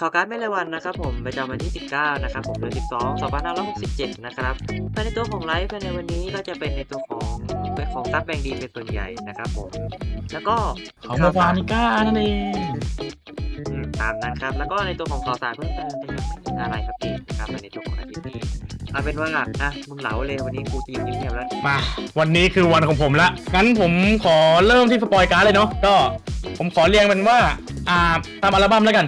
ข่าวการ์ดไม่รายวันนะครับผมประจำวันที่ 19 นะครับผมเดือน 12 2567 นะครับภายในตัวของไลฟ์ภายในวันนี้ก็จะเป็นในตัวของเป็นของซับแบงดีเป็นส่วนใหญ่นะครับผม แล้วก็ของโมฟานิก้านั่นเองอืมตามนั้นครับ แล้วก็ในตัวของข่าวสารเพิ่มเติมจะยังไม่มีอะไรครับพี่นะครับในตัวของอาทิตย์นี้เอาเป็นว่าอะมึงเหลาเลยวันนี้กูจะอยู่เงียบๆแล้วมาวันนี้คือวันของผมละงั้นผมขอเริ่มที่สปอยการ์ดเลยเนาะก็ผมขอเรียงมันว่าอ่าตามอัลบั้มแล้วกัน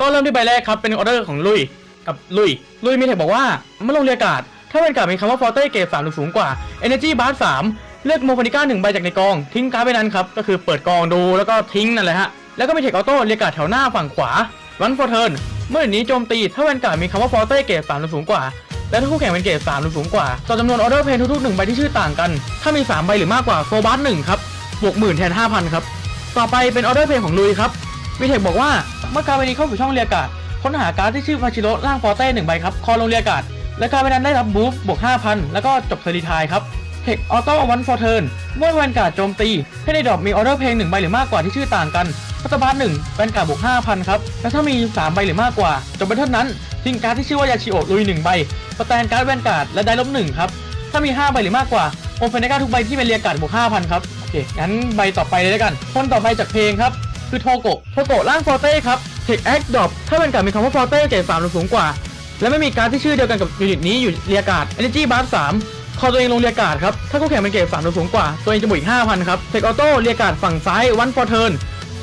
ก็เริ่มที่ใบแรกครับเป็นออเดอร์ของลุยกับลุยลุยมีเทคบอกว่าเมื่อลงเรียการ์ดถ้าเป็นการมีคำว่าฟอร์เต้เกรดสามหรือสูงกว่า Energy Bar สามเลือกโมฟานิก้าหนึ่งใบจากในกอง ทิ้งการ์ดไปนั้นครับ ก็คือเปิดกองดูแล้วก็ทิ้งนั่นแหละฮะ แล้วก็มีเทคออโต้เรียการ์ดแถวหน้าฝั่งขวาวันฟอร์เทิร์นเมื่อนี้โจมตีถ้าเป็นการมีคำว่าฟอร์เต้เกรดสามหรือสูงกว่าและถ้าคู่แข่งเป็นเกรด3หรือสูงกว่าต่อจำนวนออเดอร์เพนทุกๆหนึ่งใบที่ชื่อต่างกัน ถ้ามี 3 ใบหรือมากกว่าโซบัสหนึ่งครับบวกหมื่นแทน 5,000 ครับ ต่อไปเป็นออเดอร์เพนของลุยครับ มีเทคบอกว่าเมื่อการ์ดใบนี้เข้าสู่ช่องเรียการ์ดค้นหาการ์ดที่ชื่อมาชิโร่ล่างฟอร์เต้หนึ่งใบครับคอลงเรียการ์ดและการ์ดใบนั้นได้รับบูฟบวก5,000 แล้วก็จบเซรีทายครับเทคออโต้วันฟอร์เทิร์นเมื่อแวนการ์ดโจมตีให้ในดอกมีออเดอร์เพลงหนึ่งใบหรือมากกว่าที่ชื่อต่างกันพัตบัสหนึ่งแวนการ์ดบวก5,000ครับและถ้ามี 3 ใบหรือมากกว่าจบไปเท่านั้นทิ้งการ์ดที่ชื่อว่ายาชิโอะลุยหนึ่งใบสแตนการ์ดแวนการ์ดและได้ลบหนึ่งครับถ้ามี 5 ใบหรือมากกว่าโอเฟนการ์ดทุกใบที่เป็นเรียกาดบวก5,000ครับโอเคงั้นใบต่อไปเลยแล้วกัน คนต่อไปจากเพลงครับ คือโทโกะโทโกะร่างฟอเต้ครับเทคแอคดอปถ้าเป็นการมีคำว่าฟอเต้เกรด3หรือสูงกว่า และไม่มีการที่ชื่อเดียวกันกับยูนิตนี้อยู่เรียกการ์ด Energy Bar 3คอตัวเองลงเรียการ์ดครับ ถ้าคู่แข่งเป็นเกรด3หรือสูงกว่า ตัวเองจะบวกอีก5,000ครับเทคออโต้เรียการ์ดฝั่งซ้ายวันฟอร์เทิร์น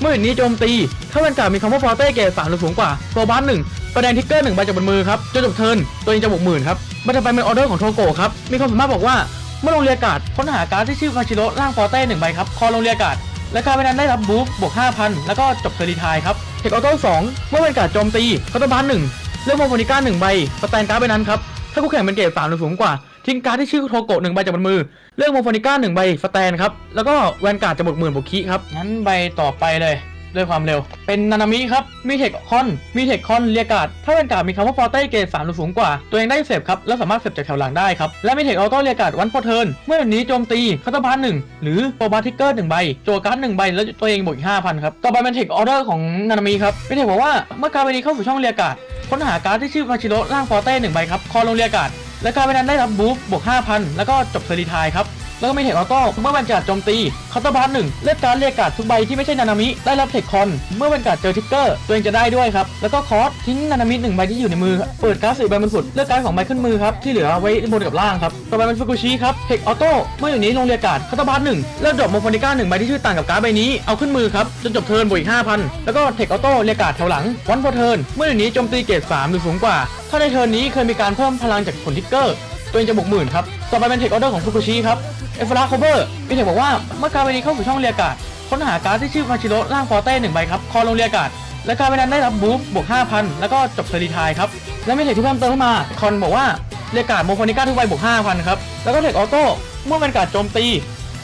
เมื่อนี้โจมตี ถ้าเป็นการมีคำว่าฟอเต้เกรดสามหรือสูงกว่าโซบัสหนึ่งแดงทิกเกอร์หนึ่งใบจากบนมือครับจนจบเทิร์นตัวเองจะบวกหมื่นครับบัตรไปเป็นออเดอร์ของโทโกะครับมีความสามารถบอกว่าเมื่อลงเรียกาดค้นหาการ์ดที่ชื่อมาชิโร่ล่างฟอเต้หนึ่งใบครับคอลงเรียกาด และการไปนั้นได้รับบูฟบวก 5,000 แล้วก็จบเทอร์รีทายครับเทคออโต้สองเมื่อเป็นการโจมตีคาร์ตบันหนึ่งเลือกโมโฟนิก้าหนึ่งใบสแตนการ์ดใบนั้นครับถ้าคู่แข่งเป็นเกรดสามหรือสูงกว่า ทิ้งการ์ดที่ชื่อโทโกะหนึ่งใบจากบนมือ เลือกโมโฟนิก้าหนึ่งใบสแตนครับแล้วก็แวนการ์ดจะบวกหมื่นบวกคีครับงั้นใบต่อไปเลย ด้วยความเร็ว เป็นนานามิครับ มีเทคคอน มีเทคคอนเรียกาด ถ้าแวนกาดมีคำว่าฟอร์เต้เกรดสามหรือสูงกว่า ตัวเองได้เสพครับ แล้วสามารถเสพจากแถวหลังได้ครับ และมีเทคออโต้เรียกาดวันฟอเทิร์น เมื่อวันนี้โจมตีคาตาบาร์หนึ่งหรือโปรบาร์ทิกเกอร์หนึ่งใบโจการ์ดหนึ่งใบ แล้วตัวเองบวกอีกห้าพันครับ ต่อไปเป็นเทคออเดอร์ของนานามิครับ มีเทคบอกว่าเมื่อการ์ดใบนี้เข้าสู่ช่องเรียกาดค้นหาการ์ดที่ชื่อมาชิโร่ล่างฟอร์เต้หนึ่งใบครับ คอลงเรียกาดและการ์ดนั้นได้รับบูฟบวก5,000 แล้วก็จบเซรีทายครับ แล้วก็มีเทคออโต้เมื่อแวนการ์ดโจมตีคาน์เตอร์บาร์หนึ่งเลือกการเรียกการ์ดทุกใบที่ไม่ใช่นานามิได้รับเทคคอนเมื่อแวนการ์ดเจอทิกเกอร์ตัวเองจะได้ด้วยครับแล้วก็คอร์สทิ้งนานามิหนึ่งใบที่อยู่ในมือเปิดการ์ดสี่ใบบนสุดเลือกการ์ดของใบขึ้นมือครับที่เหลือไว้บนกับล่างครับต่อไปเป็นฟุกุชิครับเทคออโต้เมื่ออยู่นี้ลงเรียกการ์ดคาน์เตอร์บาร์หนึ่งเลือกดรอปโมโฟนิก้าหนึ่งใบที่ชื่อต่างกับการ์ดใบนี้เอาขึ้นมือครับจนจบเทิร์นบวกอีก5,000แล้วก็เทคออโต้เรียกการ์ดแถวหลังวันพอเทิร์นเมื่ออยู่นี้โจมตีเกรด3หรือสูงกว่า ถ้าในเทิร์นนี้เคยมีการเพิ่มพลังจากผลทิกเกอร์ตัวเองจะบวกหมื่นครับ ต่อไปเป็นเทคออเดอร์ของฟุกุชิครับ เอฟราโคเบอร์มีเทคบอกว่าเมื่อการใบนี้เข้าสู่ช่องเรียการ์ดค้นหาการ์ดที่ชื่อมาชิโร่ล่างฟอเต้หนึ่งใบครับ คอลงเรียการ์ดและการใบนั้นได้รับบูฟบวก 5,000 แล้วก็จบเซรีทายครับ และมีเทคที่เพิ่มเติมขึ้นมา คอนบอกว่าเรียการ์ดโมโฟนิก้าทุกใบบวก 5,000 ครับ แล้วก็เทคออโต้เมื่อเป็นการโจมตี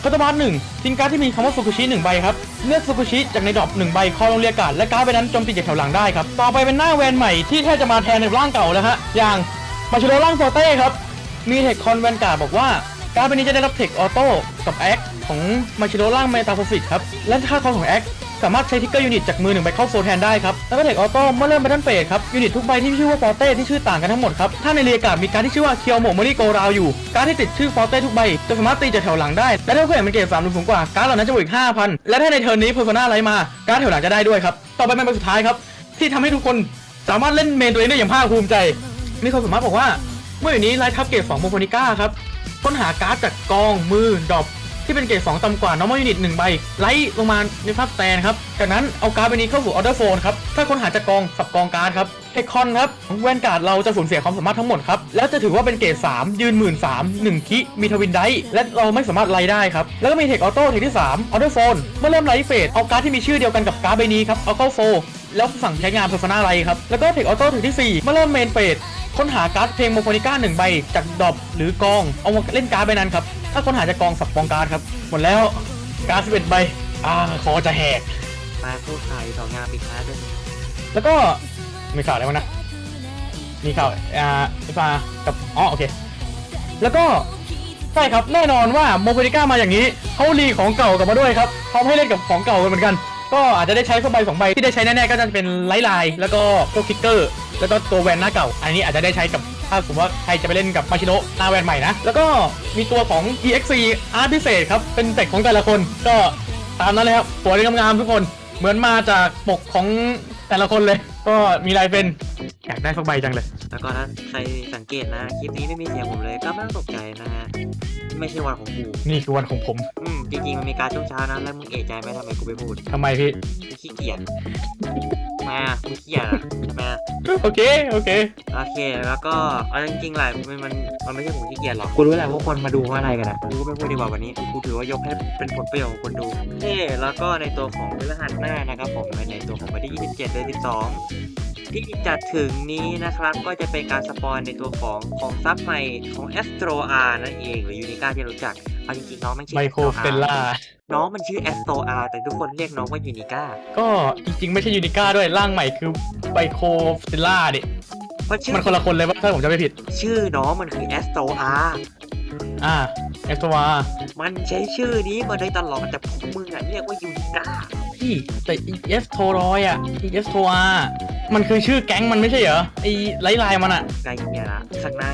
คัตบาร์หนึ่งทิ้งการ์ดที่มีคำว่าฟุกุชิหนึ่งใบครับเลือกฟุกุชิจากในดรอปหนึ่งใบคอลงเรียการ์ดและการ์ดใบนั้นโจมตีจากแถวหลังได้ครับต่อไปเป็นหน้าแวนใหม่ที่แทบจะมาแทนในร่างเก่าแล้วฮะอย่างมาชิโร่ล่างฟอเต้ครับมีเทคคอนแวนการ์ดบอกว่า การ์ดใบนี้จะได้รับเทคออโต้กับแอคของมาชิโร่ล่างเมตาโฟฟิตครับ และค่าคอของแอคสามารถใช้ทิกเกอร์ยูนิตจากมือหนึ่งใบเข้าโซแทนได้ครับ แล้วก็เทคออโต้เมื่อเริ่มแบทเทิลเฟสครับ ยูนิตทุกใบที่ชื่อว่าฟอเต้ที่ชื่อต่างกันทั้งหมดครับ ถ้าในเรียกการ์ดมีการที่ชื่อว่าเคียวโมโมริโกราวอยู่ การที่ติดชื่อฟอเต้ทุกใบ จะสามารถตีจากแถวหลังได้ และถ้าคู่แข่งเป็นเกรดสามหรือสูงกว่าการ์ดเหล่านั้นจะบวกอีก5,000และถ้าในเทิร์นนี้เพอร์โซนาไลมาการ์ดแถวหลังจะได้ด้วยครับต่อไปเป็นใบสุดท้ายครับที่ทำให้ทุกคนสามารถเล่นเมนตัวเองได้อย่างภาคภูมิใจมีความสามารถบอกว่าเมื่ออยู่นี้ไลท์ทับเกรด2โมโฟนิก้าครับ ค้นหาการ์ดจากกองมือดรอปที่เป็นเกรด2ต่ำกว่า normal unit 1ใบไลท์ลงมาในภาพแตนครับ จากนั้นเอาการ์ดใบนี้เข้าสู่ order phone ครับ ถ้าค้นหาจากกองสับกองการ์ดครับเทคคอนครับแวนการ์ดเราจะสูญเสียความสามารถทั้งหมดครับ แล้วจะถือว่าเป็นเกรด3 ยืนหมื่นสามหนึ่งคิมีทวินไดและเราไม่สามารถไล่ได้ครับ แล้วก็มีเทคออโต้เทคที่3 order phone เมื่อเริ่มไลท์เฟสเอาการ์ดที่มีชื่อเดียวกันกับการ์ดใบนี้ครับเอาเข้าโฟแล้วสั่งใช้งาน Persona ไลครับแล้วก็เทคออโต้ถึงที่4เมื่อเริ่มเมนเฟส ค้นหาการ์ดเพลงโมโฟนิก้าหนึ่งใบจากดรอปหรือกอง เอามาเล่นการ์ดใบนั้นครับ ถ้าค้นหาจากกองสับกองการ์ดครับ หมดแล้วการ์ด11ใบ อ่าคอจะแหกมาพูดข่าวอีกสองงานปีค้าด้วยแล้วก็มีข่าวอะไรบ้างนะ มีข่าวอ่าไอฟ้ากับอ๋อโอเค แล้วก็ใช่ครับแน่นอนว่าโมโฟนิก้ามาอย่างนี้เขารีของเก่ากลับมาด้วยครับเขาให้เล่นกับของเก่ากันเหมือนกัน ก็อาจจะได้ใช้สักใบสองใบที่ได้ใช้แน่ๆก็จะเป็นไลท์ไลน์แล้วก็พวกคิกเกอร์ แล้วก็ตัวแวนหน้าเก่า อันนี้อาจจะได้ใช้กับถ้าสมมติว่าใครจะไปเล่นกับมาชิโนะหน้าแวนใหม่นะ แล้วก็มีตัวของ EXC อาร์ตพิเศษครับ เป็นแต่ของแต่ละคนก็ตามนั้นเลยครับสวยงามๆทุกคนเหมือนมาจากปกของแต่ละคนเลย ก็มีลายเป็น อยากได้สักใบจังเลย แล้วก็ถ้าใครสังเกตนะคลิปนี้ไม่มีเสียงผมเลยก็ไม่ต้องตกใจนะฮะไม่ใช่วันของกูนี่คือวันของผมอืมจริงๆมันมีการช่วงเช้านะแล้วมึงเอะใจไหมทำไมกูไปพูดทำไมพี่ กูขี้เกียจมากูขี้เกียจอะทำไมอะโอเค โอเค โอเคแล้วก็เอาจริงๆแหละมันมันมันไม่ใช่ผมขี้เกียจหรอกกูรู้แหละว่าคนมาดูเพราะอะไรกันอะกูก็ไม่พูดดีกว่าวันนี้กูถือว่ายกให้เป็นผลประโยชน์ของคนดูโอเคแล้วก็ในตัวของพฤหัสหน้านะครับผมในตัวของวันที่27เดือน12 ที่จะถึงนี้นะครับก็จะเป็นการสปอยในตัวของของซับใหม่ของ Astro R นั่นเอง หรือยูนิก้าที่เรารู้จักเอาจริงๆน้องมันชื่ไมอโคร Astro สเตล R ล่าน้องมันชื่อ Astro R แต่ทุกคนเรียกน้องว่ายูนิก้าก็จริงๆ ไม่ใช่ยูนิก้าด้วยร่างใหม่คือไมโครสเตลล่าดิเพราะชื่อมันคนละคนเลยว่าถ้าผมจะไม่ผิด ชื่อน้องมันคือ Astro R อ่าเอสโตวา มันใช้ชื่อนี้มาโดยตลอดแต่พวกมึงอะเรียกว่ายูนิก้าพี่แต่เอสโทรอยอะเอสโทอา มันคือชื่อแก๊งมันไม่ใช่เหรอไอ้ไลท์ไลน์มันอะไกลเนี่ยละข้างหน้า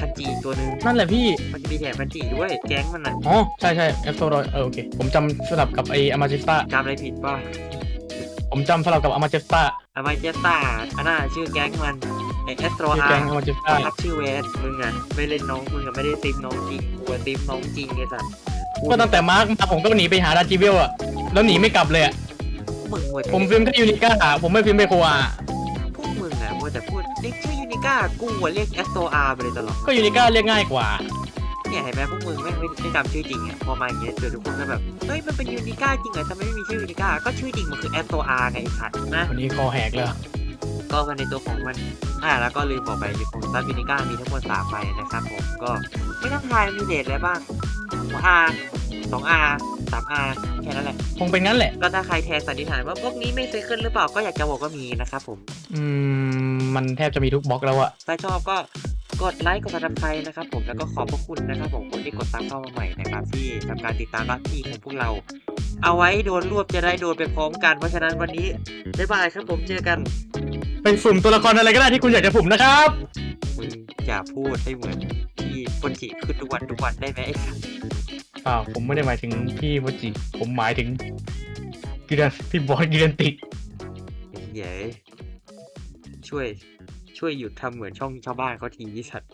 คันจีอีกตัวหนึงนั่นแหละพี่มันจะมีแถบคันจีด้วย แก๊งมันอะอ๋อใช่ใช่เอสโทรอยเออโอเคผมจำสลับกับไอ้อามาจิสตาจำอะไรผิดป่ะผมจำสลับกับอามาจิสตาอามาเจสตาอันน่ะชื่อแก๊งมันไอเอสโตรชื่ออาแก๊งร์อามาจิสตาทับชื่อเวสมึงอะไม่เล่นน้องมึงอะไม่ได้ติมน้องจริงกูอะติมน้องจริงไอ้สัสก็ตั้งแต่มาร์กมาผมก็หนีไปหาดาจิเวลอะแล้วหนีไม่กลับเลยอะมึงว่าผมฟิล์มแค่ยูนิก้าผมไม่ฟิล์มไมโครอา กชื่อยูนิก้ากูอะเรียกเอสโตรอาร์ไปเลยตลอดก็ยูนิก้าเรียกง่ายกว่า เนี่ยเห็นไหมพวกมึงไม่ไม่ไม่จำชื่อจริงอะพอมาอย่างเงี้ยเดี๋ยวทุกคนก็แบบเฮ้ยมันเป็นยูนิก้าจริงเหรอทำไมไม่มีชื่อยูนิก้าก็ชื่อจริงมันคือเอสโตรอาร์ไงไอ้สัตว์นะวันนี้คอแหกเลยก็มาในตัวของมันอ่าแล้วก็ลืมบอกไปในของซับวินิก้ามีทั้งหมดสามใบนะครับผมก็ไม่ต้องทายมีเดทอะไรบ้างหัว R สอง R สาม R แค่นั้นแหละ คงเป็นงั้นแหละ ก็ถ้าใครแทนสันนิษฐานว่าพวกนี้ไม่เซคิลหรือเปล่าก็อยากจะบอกว่ามีนะครับผม อืม มันแทบจะมีทุกบล็อกแล้วอะถ้าชอบก็กดไลค์กดซับสไครต์นะครับผมแล้วก็ขอบพระคุณนะครับผมคนที่กดตามเข้ามาใหม่นะครับที่ทำการติดตามรับที่ของพวกเรา เอาไว้โดนรวบจะได้โดนไปพร้อมกันเพราะฉะนั้นวันนี้บ๊ายบายครับผมเจอกันเป็นสุ่มตัวละครอะไรก็ได้ที่คุณอยากจะสุ่มนะครับ มึงอย่าพูดให้เหมือนที่คนจิขึ้นทุกวันทุกวันได้ไหมไอ้สัสเปล่าผมไม่ได้หมายถึงพี่โมจิ ผมหมายถึงกิรันพี่บอสกิรันติกเย้ ช่วย ช่วยหยุดทำเหมือนช่องชาวบ้านเขาทีสัตว์